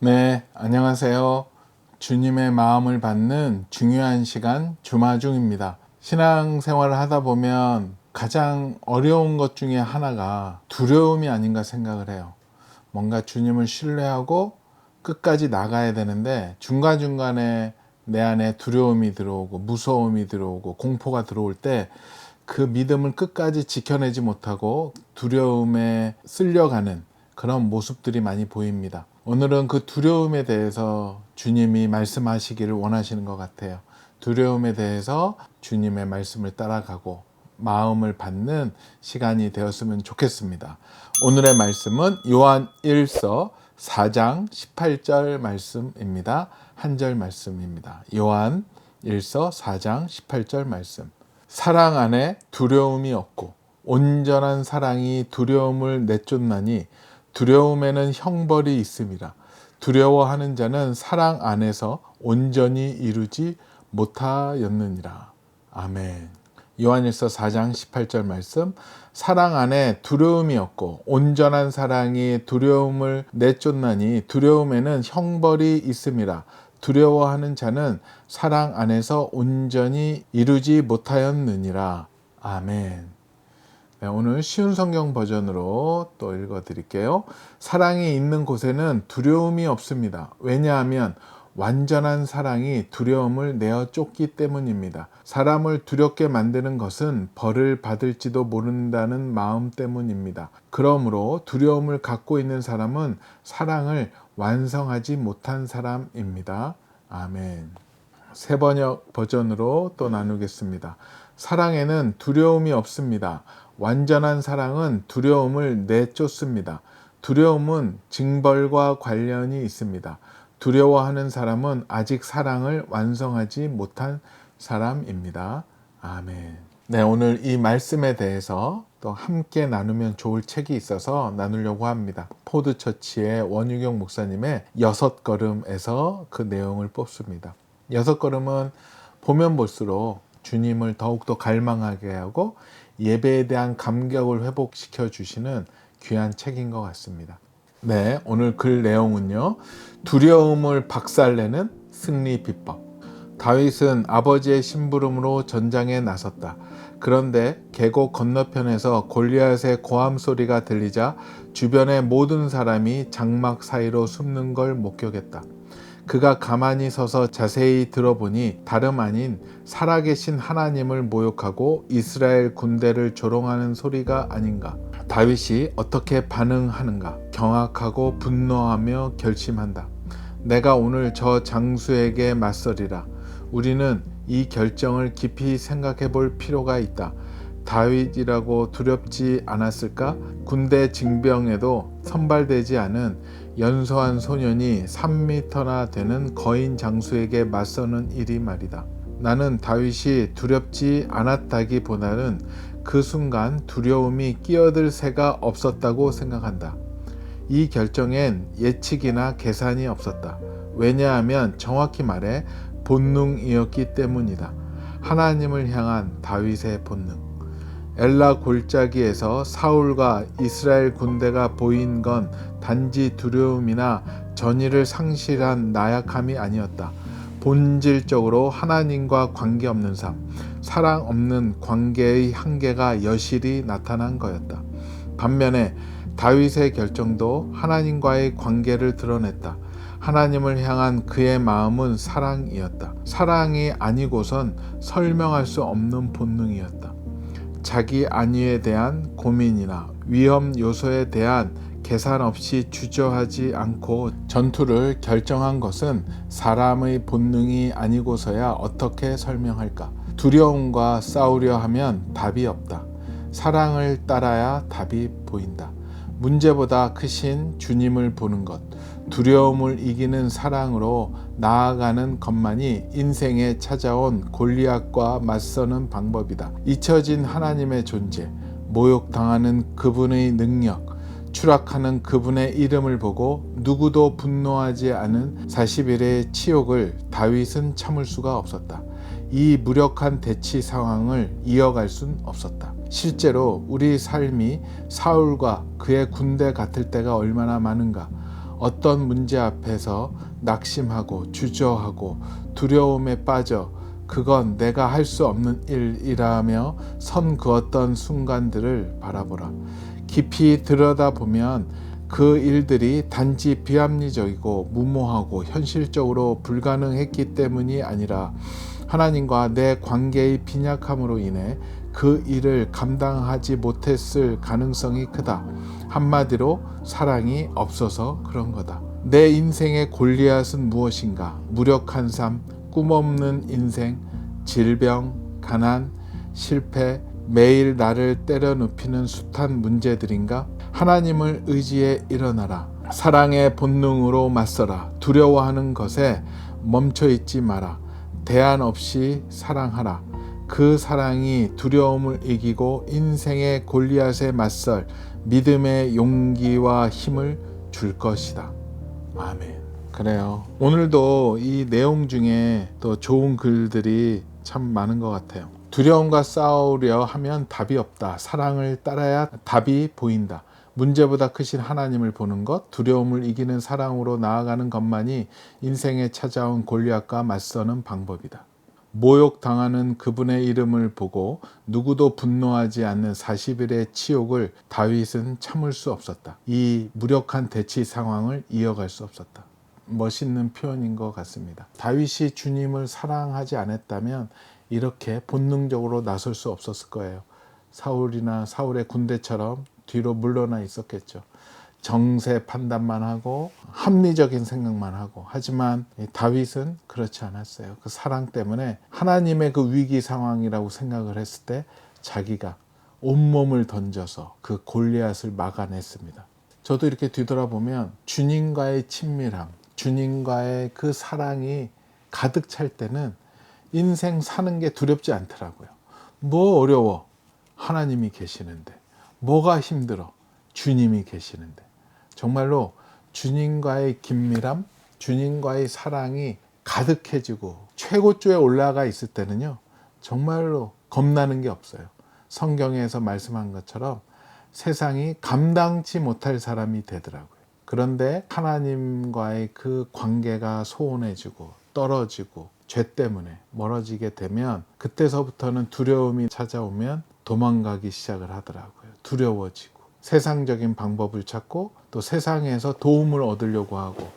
네, 안녕하세요. 주님의 마음을 받는 중요한 시간 주마중입니다. 신앙생활을 하다 보면 가장 어려운 것 중에 하나가 두려움이 아닌가 생각을 해요. 뭔가 주님을 신뢰하고 끝까지 나가야 되는데 중간중간에 내 안에 두려움이 들어오고 무서움이 들어오고 공포가 들어올 때 그 믿음을 끝까지 지켜내지 못하고 두려움에 쓸려가는 그런 모습들이 많이 보입니다. 오늘은 그 두려움에 대해서 주님이 말씀하시기를 원하시는 것 같아요. 두려움에 대해서 주님의 말씀을 따라가고 마음을 받는 시간이 되었으면 좋겠습니다. 오늘의 말씀은 요한 1서 4장 18절 말씀입니다. 한 절 말씀입니다. 요한 1서 4장 18절 말씀. 사랑 안에 두려움이 없고 온전한 사랑이 두려움을 내쫓나니 두려움에는 형벌이 있음이라. 두려워하는 자는 사랑 안에서 온전히 이루지 못하였느니라. 아멘. 요한일서 4장 18절 말씀 사랑 안에 두려움이 없고 온전한 사랑이 두려움을 내쫓나니 두려움에는 형벌이 있음이라 두려워하는 자는 사랑 안에서 온전히 이루지 못하였느니라 아멘. 네, 오늘 쉬운 성경 버전으로 또 읽어 드릴게요. 사랑이 있는 곳에는 두려움이 없습니다. 왜냐하면 완전한 사랑이 두려움을 내어 쫓기 때문입니다. 사람을 두렵게 만드는 것은 벌을 받을지도 모른다는 마음 때문입니다. 그러므로 두려움을 갖고 있는 사람은 사랑을 완성하지 못한 사람입니다. 아멘. 세 번역 버전으로 또 나누겠습니다. 사랑에는 두려움이 없습니다. 완전한 사랑은 두려움을 내쫓습니다. 두려움은 징벌과 관련이 있습니다. 두려워하는 사람은 아직 사랑을 완성하지 못한 사람입니다. 아멘. 네, 오늘 이 말씀에 대해서 또 함께 나누면 좋을 책이 있어서 나누려고 합니다. 포드처치의 원유경 목사님의 여섯 걸음에서 그 내용을 뽑습니다. 여섯 걸음은 보면 볼수록 주님을 더욱더 갈망하게 하고 예배에 대한 감격을 회복시켜 주시는 귀한 책인 것 같습니다. 네, 오늘 글 내용은요. 두려움을 박살내는 승리 비법. 다윗은 아버지의 심부름으로 전장에 나섰다. 그런데 계곡 건너편에서 골리앗의 고함 소리가 들리자 주변의 모든 사람이 장막 사이로 숨는 걸 목격했다. 그가 가만히 서서 자세히 들어보니 다름 아닌 살아계신 하나님을 모욕하고 이스라엘 군대를 조롱하는 소리가 아닌가. 다윗이 어떻게 반응하는가? 경악하고 분노하며 결심한다. 내가 오늘 저 장수에게 맞서리라. 우리는 이 결정을 깊이 생각해 볼 필요가 있다. 다윗이라고 두렵지 않았을까? 군대 징병에도 선발되지 않은 연소한 소년이 3미터나 되는 거인 장수에게 맞서는 일이 말이다. 나는 다윗이 두렵지 않았다기보다는 그 순간 두려움이 끼어들 새가 없었다고 생각한다. 이 결정엔 예측이나 계산이 없었다. 왜냐하면 정확히 말해 본능이었기 때문이다. 하나님을 향한 다윗의 본능. 엘라 골짜기에서 사울과 이스라엘 군대가 보인 건 단지 두려움이나 전의를 상실한 나약함이 아니었다. 본질적으로 하나님과 관계없는 삶, 사랑 없는 관계의 한계가 여실히 나타난 거였다. 반면에 다윗의 결정도 하나님과의 관계를 드러냈다. 하나님을 향한 그의 마음은 사랑이었다. 사랑이 아니고선 설명할 수 없는 본능이었다. 자기 안위에 대한 고민이나 위험 요소에 대한 계산 없이 주저하지 않고 전투를 결정한 것은 사람의 본능이 아니고서야 어떻게 설명할까? 두려움과 싸우려 하면 답이 없다. 사랑을 따라야 답이 보인다. 문제보다 크신 주님을 보는 것, 두려움을 이기는 사랑으로 나아가는 것만이 인생에 찾아온 골리앗과 맞서는 방법이다. 잊혀진 하나님의 존재, 모욕당하는 그분의 능력, 추락하는 그분의 이름을 보고 누구도 분노하지 않은 40일의 치욕을 다윗은 참을 수가 없었다. 이 무력한 대치 상황을 이어갈 순 없었다. 실제로 우리 삶이 사울과 그의 군대 같을 때가 얼마나 많은가. 어떤 문제 앞에서 낙심하고 주저하고 두려움에 빠져 그건 내가 할 수 없는 일이라며 선 그었던 순간들을 바라보라. 깊이 들여다보면 그 일들이 단지 비합리적이고 무모하고 현실적으로 불가능했기 때문이 아니라 하나님과 내 관계의 빈약함으로 인해 그 일을 감당하지 못했을 가능성이 크다. 한마디로 사랑이 없어서 그런 거다. 내 인생의 골리앗은 무엇인가? 무력한 삶, 꿈없는 인생, 질병, 가난, 실패, 매일 나를 때려 눕히는 숱한 문제들인가? 하나님을 의지해 일어나라. 사랑의 본능으로 맞서라. 두려워하는 것에 멈춰 있지 마라. 대안 없이 사랑하라. 그 사랑이 두려움을 이기고 인생의 골리앗에 맞설 믿음의 용기와 힘을 줄 것이다. 아멘. 그래요. 오늘도 이 내용 중에 또 좋은 글들이 참 많은 것 같아요. 두려움과 싸우려 하면 답이 없다. 사랑을 따라야 답이 보인다. 문제보다 크신 하나님을 보는 것, 두려움을 이기는 사랑으로 나아가는 것만이 인생에 찾아온 골리앗과 맞서는 방법이다. 모욕당하는 그분의 이름을 보고 누구도 분노하지 않는 40일의 치욕을 다윗은 참을 수 없었다. 이 무력한 대치 상황을 이어갈 수 없었다. 멋있는 표현인 것 같습니다. 다윗이 주님을 사랑하지 않았다면 이렇게 본능적으로 나설 수 없었을 거예요. 사울이나 사울의 군대처럼 뒤로 물러나 있었겠죠. 정세 판단만 하고 합리적인 생각만 하고 하지만 다윗은 그렇지 않았어요. 그 사랑 때문에 하나님의 그 위기 상황이라고 생각을 했을 때 자기가 온몸을 던져서 그 골리앗을 막아냈습니다. 저도 이렇게 뒤돌아보면 주님과의 친밀함, 주님과의 그 사랑이 가득 찰 때는 인생 사는 게 두렵지 않더라고요. 뭐 어려워? 하나님이 계시는데. 뭐가 힘들어? 주님이 계시는데. 정말로 주님과의 긴밀함, 주님과의 사랑이 가득해지고 최고조에 올라가 있을 때는요, 정말로 겁나는 게 없어요. 성경에서 말씀한 것처럼 세상이 감당치 못할 사람이 되더라고요. 그런데 하나님과의 그 관계가 소원해지고 떨어지고 죄 때문에 멀어지게 되면 그때서부터는 두려움이 찾아오면 도망가기 시작을 하더라고요. 두려워지고 세상적인 방법을 찾고 또 세상에서 도움을 얻으려고 하고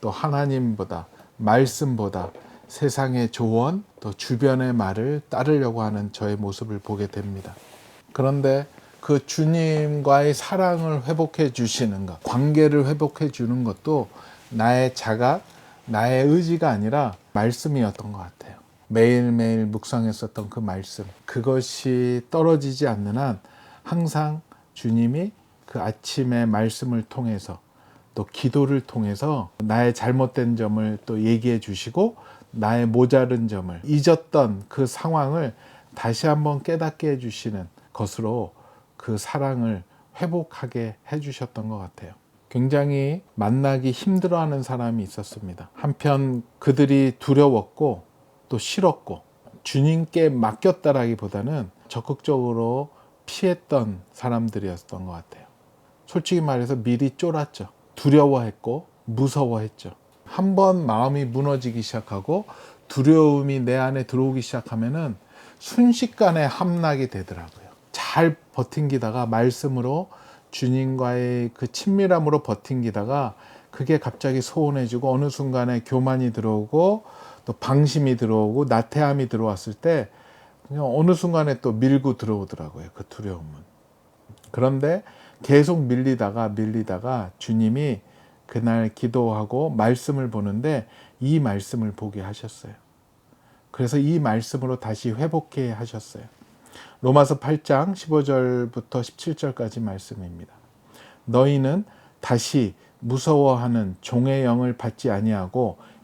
또 하나님보다 말씀보다 세상의 조언 또 주변의 말을 따르려고 하는 저의 모습을 보게 됩니다. 그런데 그 주님과의 사랑을 회복해 주시는 것, 관계를 회복해 주는 것도 나의 자각, 나의 의지가 아니라 말씀이었던 것 같아요. 매일매일 묵상했었던 그 말씀, 그것이 떨어지지 않는 한 항상 주님이 그 아침의 말씀을 통해서 또 기도를 통해서 나의 잘못된 점을 또 얘기해 주시고 나의 모자른 점을 잊었던 그 상황을 다시 한번 깨닫게 해 주시는 것으로 그 사랑을 회복하게 해 주셨던 것 같아요. 굉장히 만나기 힘들어하는 사람이 있었습니다. 한편 그들이 두려웠고 또 싫었고 주님께 맡겼다라기보다는 적극적으로 피했던 사람들이었던 것 같아요. 솔직히 말해서 미리 쫄았죠. 두려워했고 무서워했죠. 한 번 마음이 무너지기 시작하고 두려움이 내 안에 들어오기 시작하면은 순식간에 함락이 되더라고요. 잘 버틴기다가 말씀으로 주님과의 그 친밀함으로 버틴기다가 그게 갑자기 소원해지고 어느 순간에 교만이 들어오고 또 방심이 들어오고 나태함이 들어왔을 때 그냥 어느 순간에 또 밀고 들어오더라고요. 그 두려움은. 그런데 계속 밀리다가 밀리다가 주님이 그날 기도하고 말씀을 보는데 이 말씀을 보게 하셨어요. 그래서 이 말씀으로 다시 회복해 하셨어요. 로마서 8장 15절부터 17절까지 말씀입니다. 너희는 다시 무서워하는 종의 영을 받지 아니하고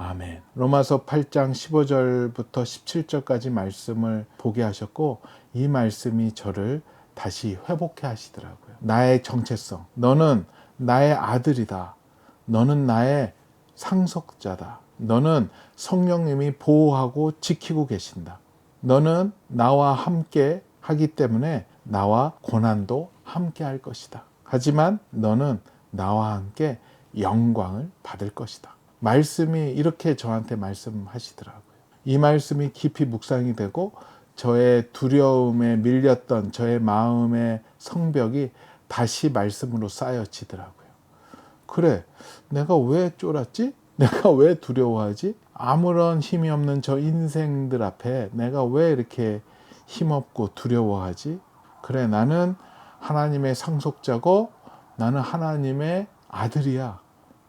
아멘. 로마서 8장 15절부터 17절까지 말씀을 보게 하셨고 이 말씀이 저를 다시 회복해 하시더라고요. 나의 정체성. 너는 나의 아들이다. 너는 나의 상속자다. 너는 성령님이 보호하고 지키고 계신다. 너는 나와 함께 하기 때문에 나와 고난도 함께 할 것이다. 하지만 너는 나와 함께 영광을 받을 것이다. 말씀이 이렇게 저한테 말씀하시더라고요. 이 말씀이 깊이 묵상이 되고 저의 두려움에 밀렸던 저의 마음의 성벽이 다시 말씀으로 쌓여지더라고요. 그래, 내가 왜 쫄았지? 내가 왜 두려워하지? 아무런 힘이 없는 저 인생들 앞에 내가 왜 이렇게 힘없고 두려워하지? 그래, 나는 하나님의 상속자고 나는 하나님의 아들이야.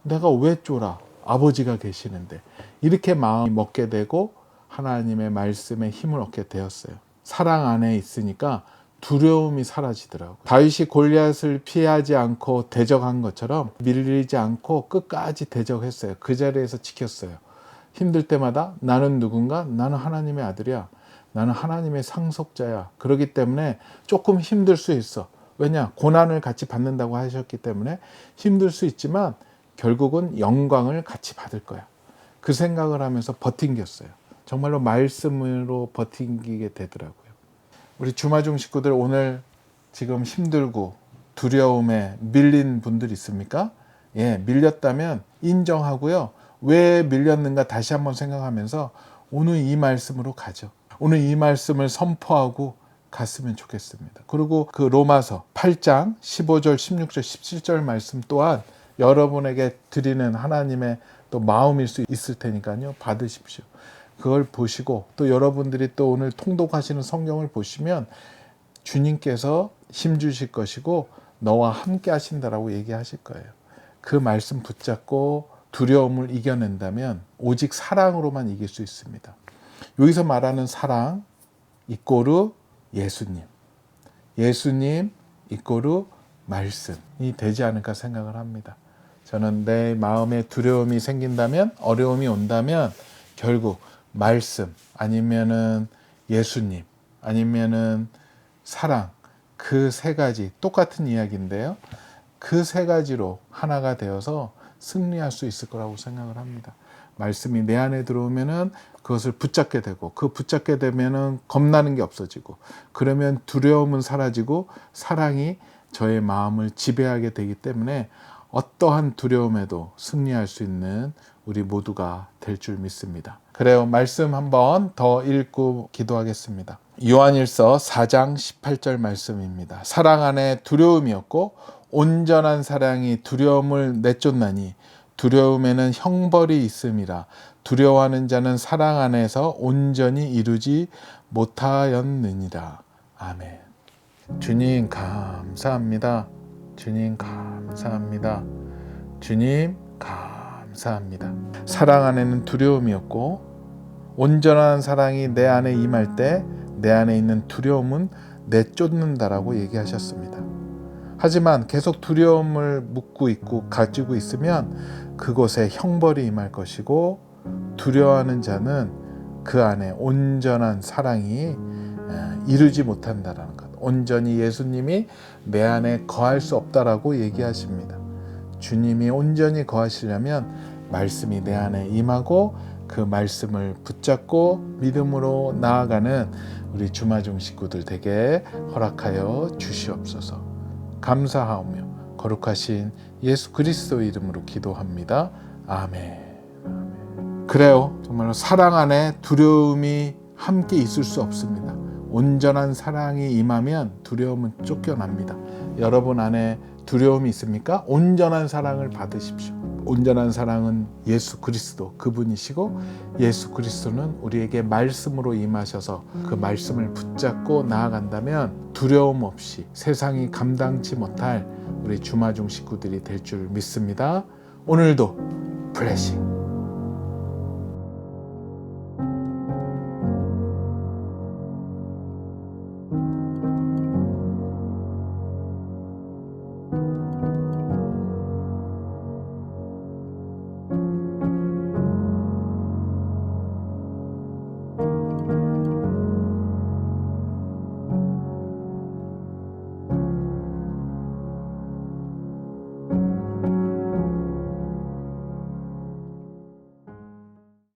내가 왜 쫄아? 아버지가 계시는데. 이렇게 마음이 먹게 되고 하나님의 말씀에 힘을 얻게 되었어요. 사랑 안에 있으니까 두려움이 사라지더라고요. 다윗이 골리앗을 피하지 않고 대적한 것처럼 밀리지 않고 끝까지 대적했어요. 그 자리에서 지켰어요. 힘들 때마다 나는 누군가? 나는 하나님의 아들이야. 나는 하나님의 상속자야. 그렇기 때문에 조금 힘들 수 있어. 왜냐? 고난을 같이 받는다고 하셨기 때문에 힘들 수 있지만 결국은 영광을 같이 받을 거야. 그 생각을 하면서 버틴겼어요. 정말로 말씀으로 버틴기게 되더라고요. 우리 주마중 식구들 오늘 지금 힘들고 두려움에 밀린 분들 있습니까? 예, 밀렸다면 인정하고요. 왜 밀렸는가 다시 한번 생각하면서 오늘 이 말씀으로 가죠. 오늘 이 말씀을 선포하고 갔으면 좋겠습니다. 그리고 그 로마서 8장 15절, 16절, 17절 말씀 또한 여러분에게 드리는 하나님의 또 마음일 수 있을 테니까요. 받으십시오. 그걸 보시고 또 여러분들이 또 오늘 통독하시는 성경을 보시면 주님께서 힘 주실 것이고 너와 함께 하신다라고 얘기하실 거예요. 그 말씀 붙잡고 두려움을 이겨낸다면 오직 사랑으로만 이길 수 있습니다. 여기서 말하는 사랑 이꼬르 예수님. 예수님 이꼬르 말씀이 되지 않을까 생각을 합니다. 저는 내 마음에 두려움이 생긴다면 어려움이 온다면 결국 말씀 아니면은 예수님 아니면은 사랑 그 세 가지 똑같은 이야기인데요. 그 세 가지로 하나가 되어서 승리할 수 있을 거라고 생각을 합니다. 말씀이 내 안에 들어오면은 그것을 붙잡게 되고 그 붙잡게 되면은 겁나는 게 없어지고 그러면 두려움은 사라지고 사랑이 저의 마음을 지배하게 되기 때문에 어떠한 두려움에도 승리할 수 있는 우리 모두가 될 줄 믿습니다. 그래요. 말씀 한번 더 읽고 기도하겠습니다. 요한일서 4장 18절 말씀입니다. 사랑 안에 두려움이 없고 온전한 사랑이 두려움을 내쫓나니 두려움에는 형벌이 있음이라 두려워하는 자는 사랑 안에서 온전히 이루지 못하였느니라. 아멘. 주님 감사합니다. 주님 감사합니다. 주님 감사합니다. 사랑 안에는 두려움이 없고 온전한 사랑이 내 안에 임할 때 내 안에 있는 두려움은 내쫓는다라고 얘기하셨습니다. 하지만 계속 두려움을 묻고 있고 가지고 있으면 그곳에 형벌이 임할 것이고 두려워하는 자는 그 안에 온전한 사랑이 이루지 못한다라는 것. 온전히 예수님이 내 안에 거할 수 없다라고 얘기하십니다. 주님이 온전히 거하시려면 말씀이 내 안에 임하고 그 말씀을 붙잡고 믿음으로 나아가는 우리 주마중 식구들 되게 허락하여 주시옵소서. 감사하오며 거룩하신 예수 그리스도 이름으로 기도합니다. 아멘. 그래요. 정말로 사랑 안에 두려움이 함께 있을 수 없습니다. 온전한 사랑이 임하면 두려움은 쫓겨납니다. 여러분 안에 두려움이 있습니까? 온전한 사랑을 받으십시오. 온전한 사랑은 예수 그리스도 그분이시고 예수 그리스도는 우리에게 말씀으로 임하셔서 그 말씀을 붙잡고 나아간다면 두려움 없이 세상이 감당치 못할 우리 주마중 식구들이 될 줄 믿습니다. 오늘도 블레싱